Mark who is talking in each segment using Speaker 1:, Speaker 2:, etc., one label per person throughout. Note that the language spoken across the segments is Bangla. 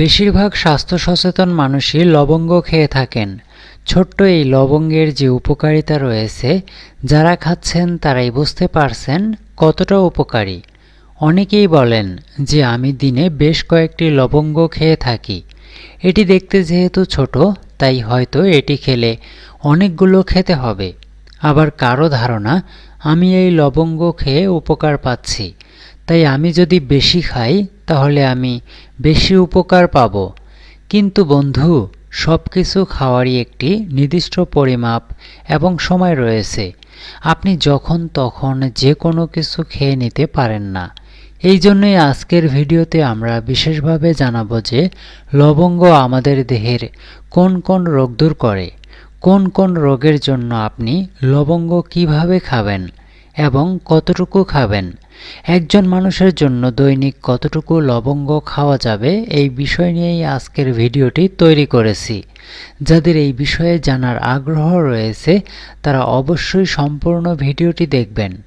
Speaker 1: বেশিরভাগ স্বাস্থ্য সচেতন মানুষই লবঙ্গ খেয়ে থাকেন। ছোট্ট এই লবঙ্গের যে উপকারিতা রয়েছে, যারা খাচ্ছেন তারাই বুঝতে পারছেন কতটা উপকারী। অনেকেই বলেন যে আমি দিনে বেশ কয়েকটি লবঙ্গ খেয়ে থাকি। এটি দেখতে যেহেতু ছোট, তাই হয়তো এটি খেলে অনেকগুলো খেতে হবে। আবার কারও ধারণা, আমি এই লবঙ্গ খেয়ে উপকার পাচ্ছি। তাই আমি যদি বেশি খাই, তাহলে আমি বেশি উপকার পাব। কিন্তু বন্ধু সব কিছু খাওয়ারই একটি নির্দিষ্ট পরিমাপ এবং সময় রয়েছে। আপনি যখন তখন যে কোনো কিছু খেয়ে নিতে পারেন না। এই জন্যই আজকের ভিডিওতে আমরা বিশেষভাবে জানাব যে, লবঙ্গ আমাদের দেহের কোন কোন রোগ দূর করে, কোন কোন রোগের জন্য আপনি লবঙ্গ কীভাবে খাবেন এবং কতটুকু খাবেন। একজন মানুষের জন্য দৈনিক কতটুকু লবঙ্গ খাওয়া যাবে এই বিষয় নিয়েই আজকের ভিডিওটি তৈরি করেছি। যাদের এই বিষয়ে জানার আগ্রহ রয়েছে, তারা অবশ্যই সম্পূর্ণ ভিডিওটি দেখবেন।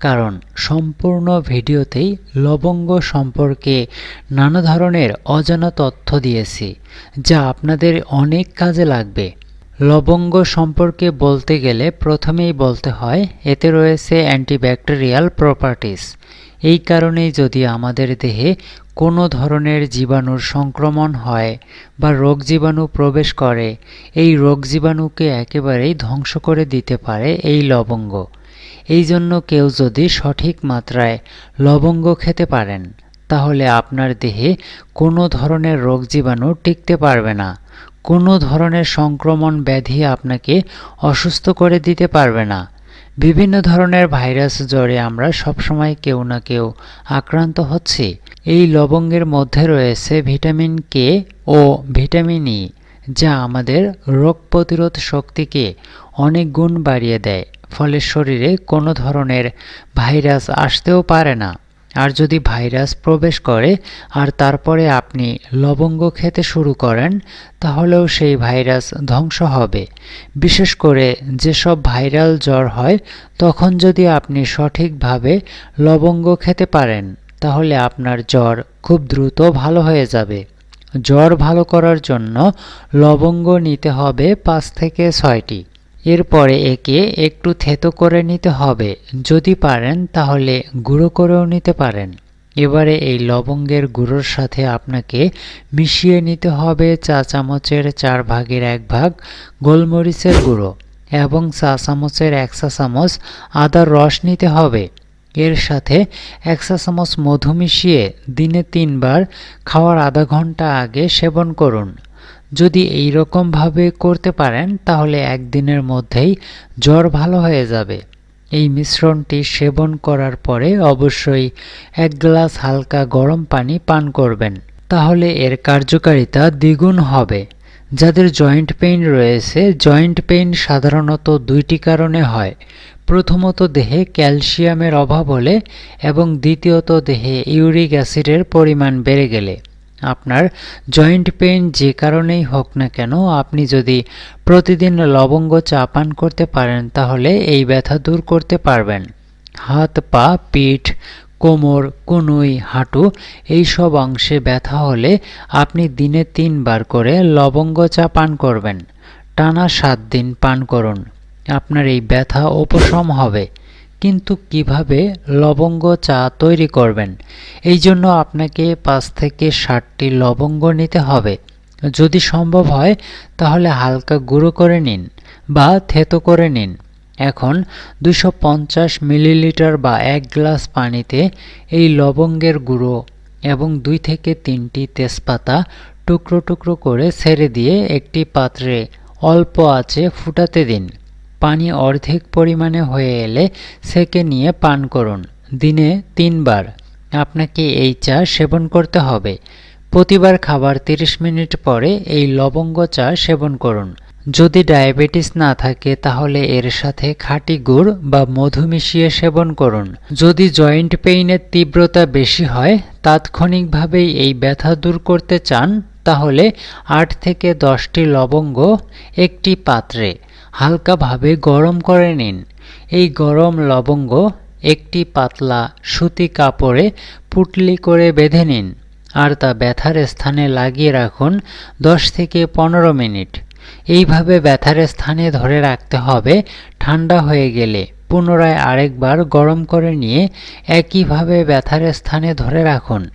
Speaker 1: কারণ সম্পূর্ণ ভিডিওতেই লবঙ্গ সম্পর্কে নানা ধরনের অজানা তথ্য দিয়েছি, যা আপনাদের অনেক কাজে লাগবে। লবঙ্গ সম্পর্কে বলতে গেলে প্রথমেই বলতে হয়, এতে রয়েছে অ্যান্টিব্যাকটেরিয়াল প্রপার্টিস এই কারণেই যদি আমাদের দেহে কোনো ধরনের জীবাণুর সংক্রমণ হয় বা রোগ জীবাণু প্রবেশ করে, এই রোগ জীবাণুকে একেবারেই ধ্বংস করে দিতে পারে এই লবঙ্গ। এই জন্য কেউ যদি সঠিক মাত্রায় লবঙ্গ খেতে পারেন, তাহলে আপনার দেহে কোনো ধরনের রোগ জীবাণু টিকতে পারবে না। কোনো ধরনের সংক্রমণ ব্যাধি আপনাকে অসুস্থ করে দিতে পারবে না। বিভিন্ন ধরনের ভাইরাস জ্বরে আমরা সবসময় কেউ না কেউ আক্রান্ত হচ্ছি। এই লবঙ্গের মধ্যে রয়েছে ভিটামিন কে ও ভিটামিন ই যা আমাদের রোগ প্রতিরোধ শক্তিকে অনেক গুণ বাড়িয়ে দেয়, ফলে শরীরে কোনো ধরনের ভাইরাস আসতেও পারে না। আর যদি ভাইরাস প্রবেশ করে আর তারপরে আপনি লবঙ্গ খেতে শুরু করেন, তাহলেও সেই ভাইরাস ধ্বংস হবে। বিশেষ করে যেসব ভাইরাল জ্বর হয়, তখন যদি আপনি সঠিকভাবে লবঙ্গ খেতে পারেন, তাহলে আপনার জ্বর খুব দ্রুত ভালো হয়ে যাবে। জ্বর ভালো করার জন্য লবঙ্গ নিতে হবে পাঁচ থেকে ছয়টি। এরপরে একে একটু থেতো করে নিতে হবে। যদি পারেন, তাহলে গুঁড়ো করেও নিতে পারেন। এবারে এই লবঙ্গের গুঁড়োর সাথে আপনাকে মিশিয়ে নিতে হবে চা চামচের চার ভাগের এক ভাগ গোলমরিচের গুঁড়ো এবং চা চামচের এক চা চামচ আদার রস নিতে হবে। এর সাথে এক চা চামচ মধু মিশিয়ে দিনে তিনবার খাওয়ার আধা ঘণ্টা আগে সেবন করুন। যদি এই রকমভাবে করতে পারেন, তাহলে একদিনের মধ্যেই জ্বর ভালো হয়ে যাবে। এই মিশ্রণটি সেবন করার পরে অবশ্যই এক গ্লাস হালকা গরম পানি পান করবেন। তাহলে এর কার্যকারিতা দ্বিগুণ হবে। যাদের জয়েন্ট পেইন রয়েছে, জয়েন্ট পেইন সাধারণত দুইটি কারণে হয়। প্রথমত দেহে ক্যালসিয়ামের অভাব হলে এবং দ্বিতীয়ত দেহে ইউরিক অ্যাসিডের পরিমাণ বেড়ে গেলে। আপনার জয়েন্ট পেইন যে কারণেই হোক না কেন, আপনি যদি প্রতিদিন লবঙ্গ চা পান করতে পারেন, তাহলে এই ব্যথা দূর করতে পারবেন। হাত, পা, পিঠ, কোমর, কনুই, হাঁটু, এই সব অংশে ব্যথা হলে আপনি দিনে তিনবার করে লবঙ্গ চা পান করবেন। টানা সাত দিন পান করুন। আপনার এই ব্যথা উপশম হবে। কিন্তু কীভাবে লবঙ্গ চা তৈরি করবেন? এই জন্য আপনাকে পাঁচ থেকে ষাটটি লবঙ্গ নিতে হবে। যদি সম্ভব হয়, তাহলে হালকা গুঁড়ো করে নিন বা থেতো করে নিন। এখন দুশো মিলিলিটার বা এক গ্লাস পানিতে এই লবঙ্গের গুঁড়ো এবং দুই থেকে তিনটি তেজপাতা টুকরো টুকরো করে ছেড়ে দিয়ে একটি পাত্রে অল্প আঁচে ফুটাতে দিন। পানি অর্ধেক পরিমাণে হয়ে এলে সেকে নিয়ে পান করুন। দিনে তিনবার। আপনাকে এই চা সেবন করতে হবে। প্রতিবার খাবার 30 মিনিট পরে এই লবঙ্গ চা সেবন করুন। যদি ডায়াবেটিস না থাকে, তাহলে এর সাথে খাঁটি গুড় বা মধু মিশিয়ে সেবন করুন। যদি জয়েন্ট পেইনের তীব্রতা বেশি হয়, তাৎক্ষণিকভাবেই এই ব্যথা দূর করতে চান, তাহলে আট থেকে দশটি লবঙ্গ, একটি পাত্রে। হালকাভাবে গরম করে নিন। এই গরম লবঙ্গ একটি পাতলা সুতি কাপড়ে পুটলি করে বেঁধে নিন আর তা ব্যথার স্থানে লাগিয়ে রাখুন দশ থেকে পনেরো মিনিট। এইভাবে ব্যথার স্থানে ধরে রাখতে হবে, ঠান্ডা হয়ে গেলে পুনরায় আরেকবার গরম করে নিয়ে একইভাবে ব্যথার স্থানে ধরে রাখুন।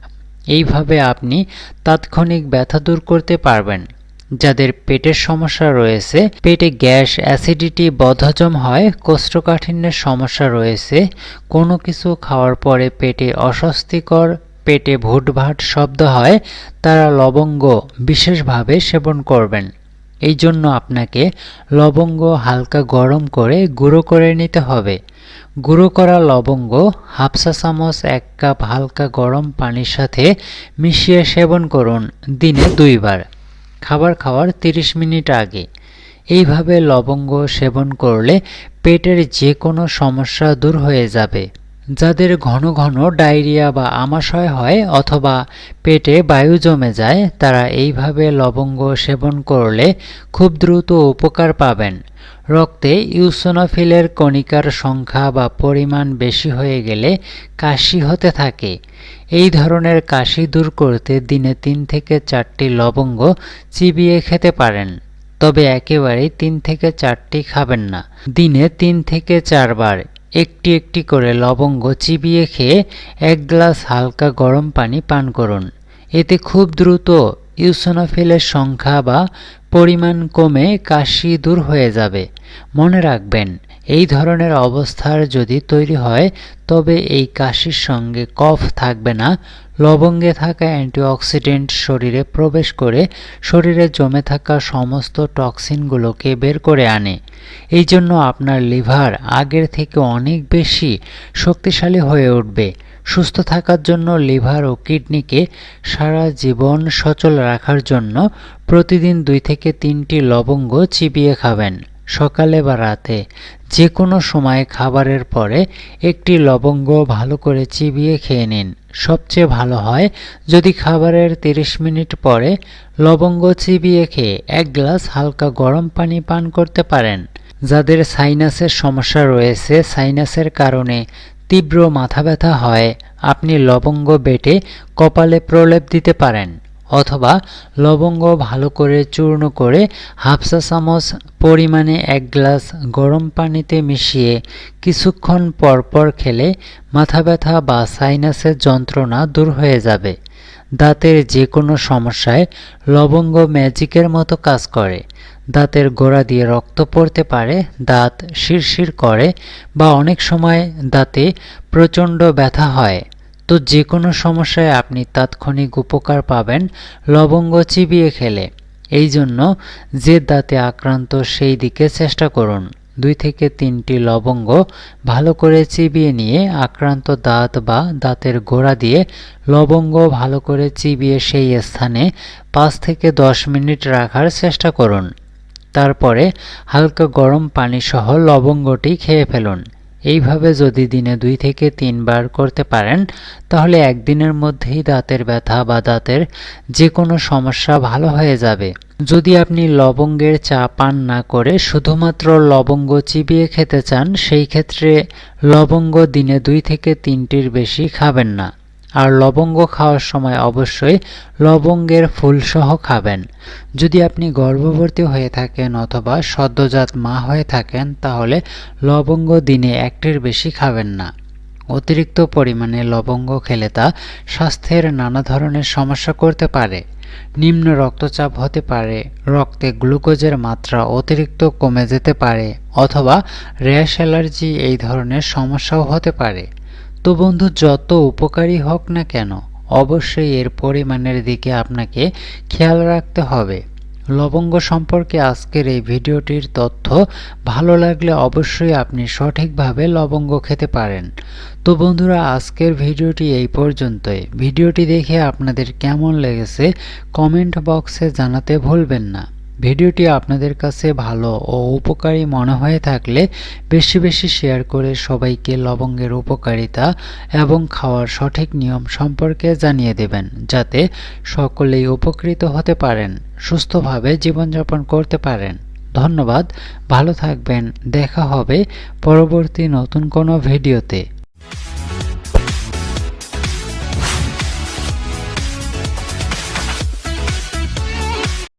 Speaker 1: এইভাবে আপনি তাৎক্ষণিক ব্যথা দূর করতে পারবেন। যাদের পেটের সমস্যা রয়েছে, পেটে গ্যাস, অ্যাসিডিটি, বদহজম হয়, কোষ্ঠকাঠিন্যের সমস্যা রয়েছে, কোনো কিছু খাওয়ার পরে পেটে অস্বস্তিকর, পেটে ভুটভাট শব্দ হয়, তারা লবঙ্গ বিশেষভাবে সেবন করবেন। এই জন্য আপনাকে লবঙ্গ হালকা গরম করে গুঁড়ো করে নিতে হবে। গুঁড়ো করা লবঙ্গ হাফসা চামচ, এক কাপ হালকা গরম পানির সাথে মিশিয়ে সেবন করুন দিনে দুইবার। খাবার খাওয়ার 30 মিনিট আগে। এইভাবে লবঙ্গ সেবন করলে পেটের যে কোনো সমস্যা দূর হয়ে যাবে। যাদের ঘন ঘন ডায়রিয়া বা আমাশয় হয় অথবা পেটে বায়ু জমে যায়, তারা এইভাবে লবঙ্গ সেবন করলে খুব দ্রুত উপকার পাবেন। রক্তে ইউসোনোফিলের কণিকার সংখ্যা বা পরিমাণ বেশি হয়ে গেলে কাশি হতে থাকে। এই ধরনের কাশি দূর করতে দিনে তিন থেকে চারটি লবঙ্গ চিবিয়ে খেতে পারেন, তবে একেবারেই তিন থেকে চারটি খাবেন না। দিনে তিন থেকে চারবার একটি একটি করে লবঙ্গ চিবিয়ে খেয়ে এক গ্লাস হালকা গরম পানি পান করুন। এতে খুব দ্রুত ইউসোনোফিলের সংখ্যা বা পরিমাণ কমে কাশি দূর হয়ে যাবে। মনে রাখবেন এই ধরনের অবস্থার যদি তৈরি হয়, তবে এই কাশির সঙ্গে কফ থাকবে না। লবঙ্গে থাকা অ্যান্টিঅক্সিডেন্ট শরীরে প্রবেশ করে শরীরে জমে থাকা সমস্ত টক্সিনগুলোকে বের করে আনে। এই জন্য আপনার লিভার আগের থেকে অনেক বেশি শক্তিশালী হয়ে উঠবে। সুস্থ থাকার জন্য লিভার ও কিডনিকে সারা জীবন সচল রাখার জন্য প্রতিদিন দুই থেকে তিনটি লবঙ্গ চিবিয়ে খাবেন। সকালে বা রাতে যে কোনো সময় খাবারের পরে একটি লবঙ্গ ভালো করে চিবিয়ে খেয়ে নিন। সবচেয়ে ভালো হয় যদি খাবারের 30 মিনিট পরে লবঙ্গ চিবিয়ে খেয়ে এক গ্লাস হালকা গরম পানি পান করতে পারেন। যাদের সাইনাসের সমস্যা রয়েছে, সাইনাসের কারণে তীব্র মাথা ব্যথা হয়, আপনি লবঙ্গ বেটে কপালে প্রলেপ দিতে পারেন। অথবা লবঙ্গ ভালো করে চূর্ণ করে হাফসা চামচ পরিমাণে এক গ্লাস গরম পানিতে মিশিয়ে কিছুক্ষণ পরপর খেলে মাথা ব্যথা বা সাইনাসের যন্ত্রণা দূর হয়ে যাবে। দাঁতের যে কোনো সমস্যায় লবঙ্গ ম্যাজিকের মতো কাজ করে। দাঁতের গোড়া দিয়ে রক্ত পড়তে পারে, দাঁত শিরশির করে বা অনেক সময় দাঁতে প্রচণ্ড ব্যথা হয়। তো যে কোনো সমস্যায় আপনি তাৎক্ষণিক উপকার পাবেন, লবঙ্গ চিবিয়ে খেলে। এই জন্য যে দাঁতে আক্রান্ত সেই দিকে চেষ্টা করুন। দুই থেকে তিনটি লবঙ্গ ভালো করে চিবিয়ে নিয়ে আক্রান্ত দাঁত বা দাঁতের গোড়া দিয়ে লবঙ্গ ভালো করে চিবিয়ে সেই স্থানে পাঁচ থেকে দশ মিনিট রাখার চেষ্টা করুন। তারপরে হালকা গরম পানি সহ লবঙ্গটি খেয়ে ফেলুন। এইভাবে যদি দিনে দুই থেকে তিনবার করতে পারেন, তাহলে একদিনের মধ্যেই দাঁতের ব্যথা বা দাঁতের যে কোনো সমস্যা ভালো হয়ে যাবে। যদি আপনি লবঙ্গের চা পান না করে শুধুমাত্র লবঙ্গ চিবিয়ে খেতে চান, সেই ক্ষেত্রে লবঙ্গ দিনে দুই থেকে তিনটির বেশি খাবেন না। আর লবঙ্গ খাওয়ার সময় অবশ্যই লবঙ্গের ফুলসহ খাবেন। যদি আপনি গর্ভবতী হয়ে থাকেন অথবা সদ্যজাত মা হয়ে থাকেন, তাহলে লবঙ্গ দিনে একটির বেশি খাবেন না। অতিরিক্ত পরিমাণে লবঙ্গ খেলে তা স্বাস্থ্যের নানা ধরনের সমস্যা করতে পারে। নিম্ন রক্তচাপ হতে পারে, রক্তে গ্লুকোজের মাত্রা অতিরিক্ত কমে যেতে পারে, অথবা র্যাশ অ্যালার্জি এই ধরনের সমস্যাও হতে পারে। তো বন্ধু যত উপকারী হোক না কেন, অবশ্যই এর পরিমাণের দিকে আপনাকে খেয়াল রাখতে হবে। লবঙ্গ সম্পর্কে আজকের এই ভিডিওটির তথ্য ভালো লাগলে অবশ্যই আপনি সঠিকভাবে লবঙ্গ খেতে পারেন। তো বন্ধুরা, আজকের ভিডিওটি এই পর্যন্তই। ভিডিওটি দেখে আপনাদের কেমন লেগেছে কমেন্ট বক্সে জানাতে ভুলবেন না। ভিডিওটি আপনাদের কাছে ভালো ও উপকারী মনে হয়ে থাকলে বেশি বেশি শেয়ার করে সবাইকে লবঙ্গের উপকারিতা এবং খাওয়ার সঠিক নিয়ম সম্পর্কে জানিয়ে দেবেন, যাতে সকলেই উপকৃত হতে পারেন, সুস্থভাবে জীবনযাপন করতে পারেন। ধন্যবাদ, ভালো থাকবেন, দেখা হবে পরবর্তী নতুন কোনো ভিডিওতে।